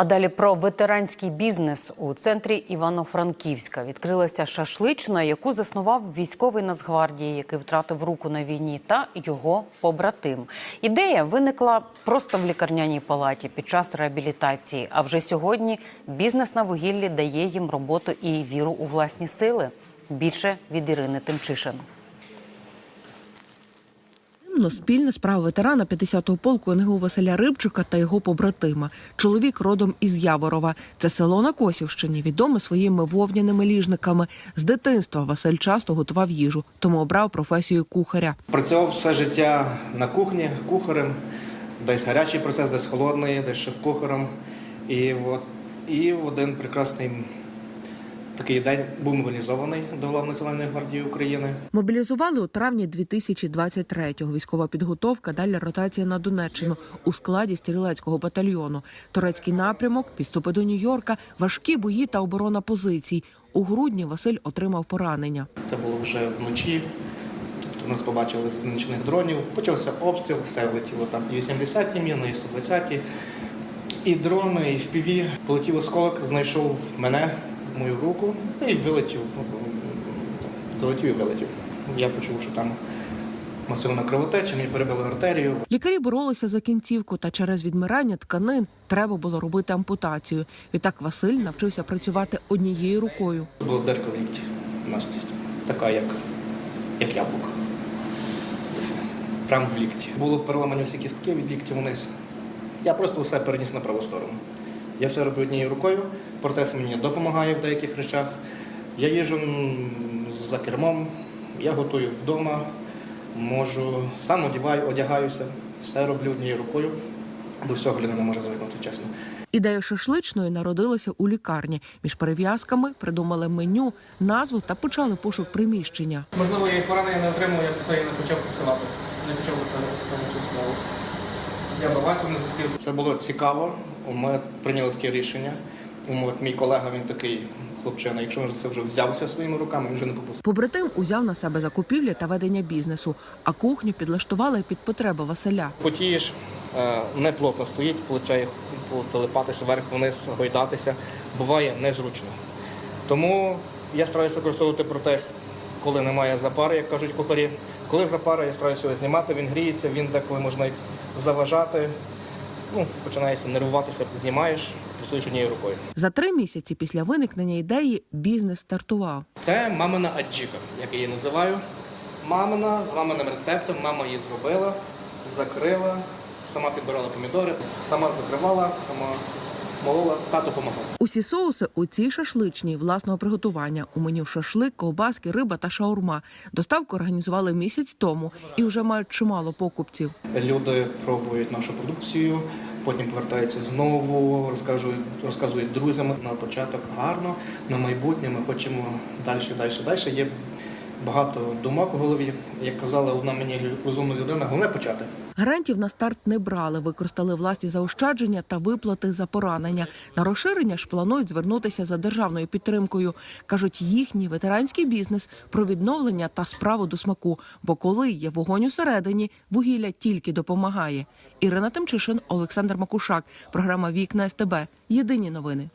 А далі про ветеранський бізнес у центрі Івано-Франківська відкрилася шашлична, яку заснував військовий Нацгвардії, який втратив руку на війні, та його побратим. Ідея виникла просто в лікарняній палаті під час реабілітації. А вже сьогодні бізнес на вугіллі дає їм роботу і віру у власні сили. Більше від Ірини Тимчишин. Дивно, спільна справа ветерана 50-го полку НГУ Василя Рибчука та його побратима. Чоловік родом із Яворова. Це село на Косівщині, відоме своїми вовняними ліжниками. З дитинства Василь часто готував їжу, тому обрав професію кухаря. Працював все життя на кухні кухарем, десь гарячий процес, десь холодний, десь шеф-кухарем. І, і в один прекрасний такий день був мобілізований до Головної національної гвардії України. Мобілізували у травні 2023-го. Військова підготовка, далі ротація на Донеччину у складі стрілецького батальйону. Турецький напрямок, підступи до Нью-Йорка, важкі бої та оборона позицій. У грудні Василь отримав поранення. Це було вже вночі. Тобто нас побачили з нічних дронів. Почався обстріл, все летіло там і 80-ті міни, і 120-ті. І дрони, і впіві. Полетів осколок, знайшов мене, мою руку і вилетів. Залетів і вилетів. Я почув, що там масивна кровотеча, мені перебили артерію. Лікарі боролися за кінцівку, та через відмирання тканин треба було робити ампутацію. Відтак Василь навчився працювати однією рукою. Була дерка в лікті наскрізь. Така, як, як яблуко. Прямо в лікті. Було переламані всі кістки від ліктів вниз. Я просто все переніс на праву сторону. Я все роблю однією рукою, протез мені допомагає в деяких речах. Я їжу за кермом, я готую вдома, можу, сам одягаю, одягаюся, все роблю однією рукою. До всього людина може звикнути, чесно. Ідея шашличної народилася у лікарні. Між перев'язками придумали меню, назву та почали пошук приміщення. Можливо, я і поранення не отримав, я б це і не почав працювати. Не почав би це саме цю справу. Я би Васю не зустрів. Це було цікаво. Ми прийняли таке рішення. От мій колега, він такий хлопчина, якщо він це вже взявся своїми руками, він вже не попустив. Побратим узяв на себе закупівлі та ведення бізнесу, а кухню підлаштували під потреби Василя. Потієш, е, не плотно стоїть, плече телепатися вверх-вниз, гойдатися. Буває незручно. Тому я стараюся використовувати протез, коли немає запари, як кажуть кухарі. Коли запара, я стараюся його знімати, він гріється, він деколи може навіть заважати. Ну, починаєшся нервуватися, знімаєш, працюєш однією рукою. За три місяці після виникнення ідеї бізнес стартував. Це мамина аджіка, як я її називаю. Мамина з маминим рецептом, мама її зробила, закрила, сама підбирала помідори, сама закривала, сама молола, тато допомагав. Усі соуси у цій шашличній власного приготування. У меню шашлик, ковбаски, риба та шаурма. Доставку організували місяць тому і вже мають чимало покупців. Люди пробують нашу продукцію, потім повертаються знову, розказують, розказують друзям на початок гарно, на майбутнє ми хочемо далі, далі, далі. Є багато думок у голові. Як казала одна мені розумна людина, головне почати. Гарантів на старт не брали, використали власні заощадження та виплати за поранення. На розширення ж планують звернутися за державною підтримкою. кажуть, їхній ветеранський бізнес про відновлення та справу до смаку. Бо коли є вогонь усередині, вугілля тільки допомагає. Ірина Тимчишин, Олександр Макушак. Програма Вікна СТБ. Єдині новини.